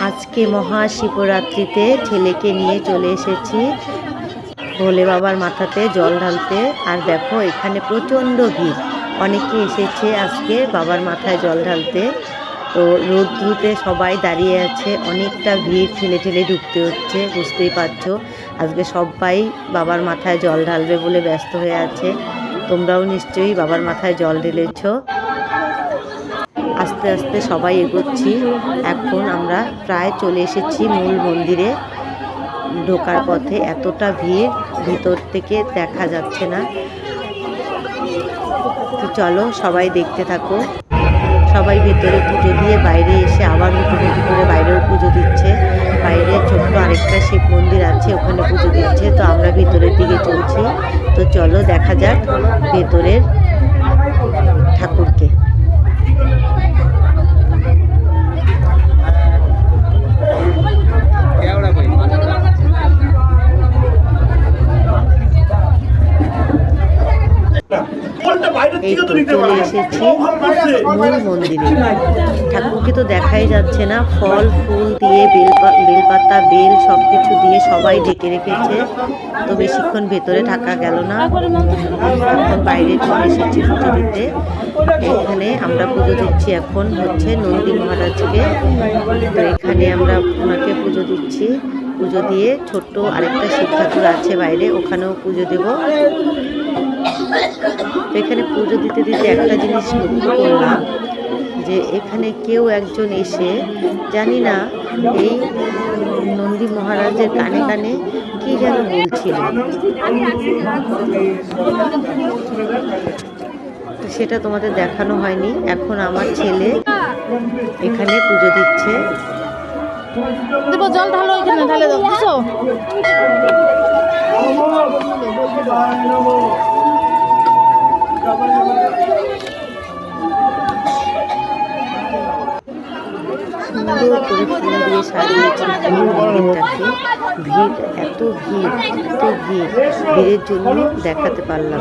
আজকে মহাশিবরাত্রিতে ছেলেকে নিয়ে চলে এসেছি। ভোলে বাবার মাথাতে জল ঢালতে। আর দেখো, এখানে প্রচণ্ড ভিড়। অনেকে এসেছে আজকে বাবার মাথায় জল ঢালতে। তো রোদ্রুতে সবাই দাঁড়িয়ে আছে। অনেকটা ভিড় ঠেলে ঠেলে ঢুকতে হচ্ছে, বুঝতেই পারছ। আজকে সবাই বাবার মাথায় জল ঢালবে বলে ব্যস্ত হয়ে আছে। তোমরাও নিশ্চয়ই বাবার মাথায় জল ঢেলেছো। আস্তে আস্তে সবাই এগোচ্ছি। এখন আমরা প্রায় চলে এসেছি মূল মন্দিরে। ঢোকার পথে এতটা ভিড়, ভিতর থেকে দেখা যাচ্ছে না। তো চলো সবাই দেখতে থাকো। সবাই ভেতরে পুজো দিয়ে বাইরে এসে আবার হুটোপুটি করে বাইরেও পুজো দিচ্ছে। বাইরে ছোট্ট আরেকটা শিব মন্দির আছে, ওখানে পুজো দিচ্ছে। তো আমরা ভেতরের দিকে চলছি। তো চলো দেখা যাক ভেতরের এই তো চলে এসেছি মূল মন্দিরে। ঠাকুরকে তো দেখাই যাচ্ছে না ফল ফুল দিয়ে বেলপাতা বেল সব কিছু দিয়ে সবাই ঢেকে রেখেছে। তো বেশিক্ষণ ভেতরে থাকা গেল না। এখন বাইরে চলে এসেছি পুজো দিতে। এখানে আমরা পুজো দিচ্ছি এখন হচ্ছে নন্দী মহারাজকে। তো এখানে আমরা ওনাকে পুজো দিচ্ছি। পুজো দিয়ে ছোট্ট আরেকটা শিব ঠাকুর আছে বাইরে ওখানেও পুজো দেবো। তো এখানে পুজো দিতে দিতে একটা জিনিস লক্ষ্য করলাম যে এখানে কেউ একজন এসে জানি না এই নন্দী মহারাজের কানে কানে কি যেন বলছিল সেটা তোমাদের দেখানো হয়নি এখন আমার ছেলে এখানে পুজো দিচ্ছে জল ঢালো এখানে ঢালে দাও সুন্দর করে ফুল দিয়ে সাজিয়েছে ভিড় এত ভিড় এত ভিড়। ভিড়ের জন্য দেখাতে পারলাম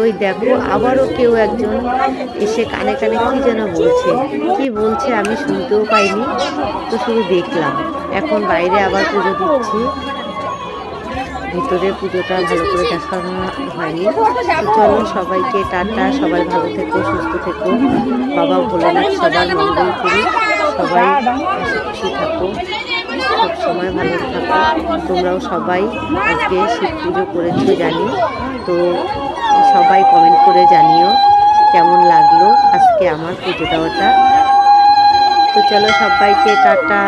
ওই দেখো, আবারও কেউ একজন এসে কানে কানে কি যেন বলছে। কি বলছে আমি শুনতেও পাইনি, তো শুধু দেখলাম। এখন বাইরে আবার পুজো দিচ্ছি। ভিতরে পুজোটা ভালো করে দেখানো হয়নি। তো চলো সবাইকে টাটা সবাই ভালো থেকো সুস্থ থেকো। বাবা ভোলেনাথ সবার মঙ্গল করি সবাই খুশি থাকো সব সময় ভালো থাকো। তোমরাও সবাই আজকে শিব পুজো করেছ জানি। তো সবাই কমেন্ট করে জানিও কেমন লাগল আজকে আমার পুজো দেওয়াটা। তো চলো সবাইকে টাটা।